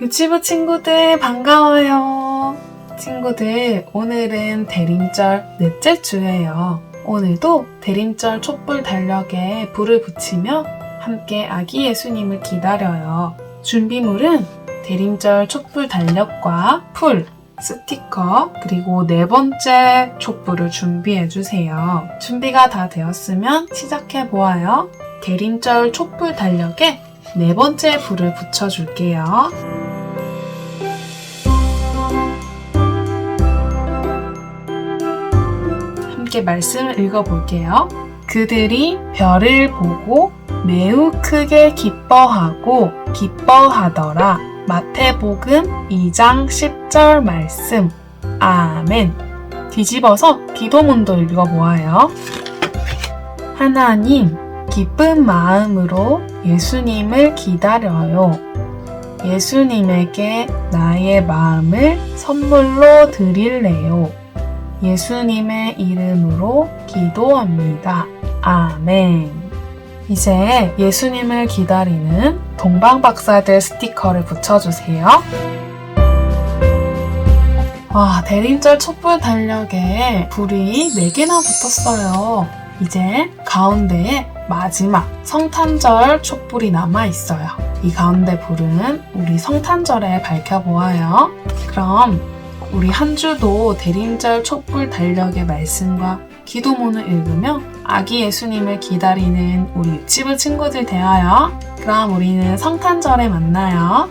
유치부 친구들 반가워요. 친구들 오늘은 대림절 넷째 주예요. 오늘도 대림절 촛불 달력에 불을 붙이며 함께 아기 예수님을 기다려요. 준비물은 대림절 촛불 달력과 풀, 스티커, 그리고 네 번째 촛불을 준비해 주세요. 준비가 다 되었으면 시작해 보아요. 대림절 촛불 달력에 네 번째 불을 붙여 줄게요. 함께 말씀을 읽어볼게요. 그들이 별을 보고 매우 크게 기뻐하고 기뻐하더라. 마태복음 2장 10절 말씀. 아멘. 뒤집어서 기도문도 읽어보아요. 하나님, 기쁜 마음으로 예수님을 기다려요. 예수님에게 나의 마음을 선물로 드릴래요. 예수님의 이름으로 기도합니다. 아멘. 이제 예수님을 기다리는 동방박사들 스티커를 붙여주세요. 와, 대림절 촛불 달력에 불이 4개나 붙었어요. 이제 가운데에 마지막 성탄절 촛불이 남아 있어요. 이 가운데 불은 우리 성탄절에 밝혀보아요. 그럼 우리 한 주도 대림절 촛불 달력의 말씀과 기도문을 읽으며 아기 예수님을 기다리는 우리 유치부 친구들 되어요. 그럼 우리는 성탄절에 만나요.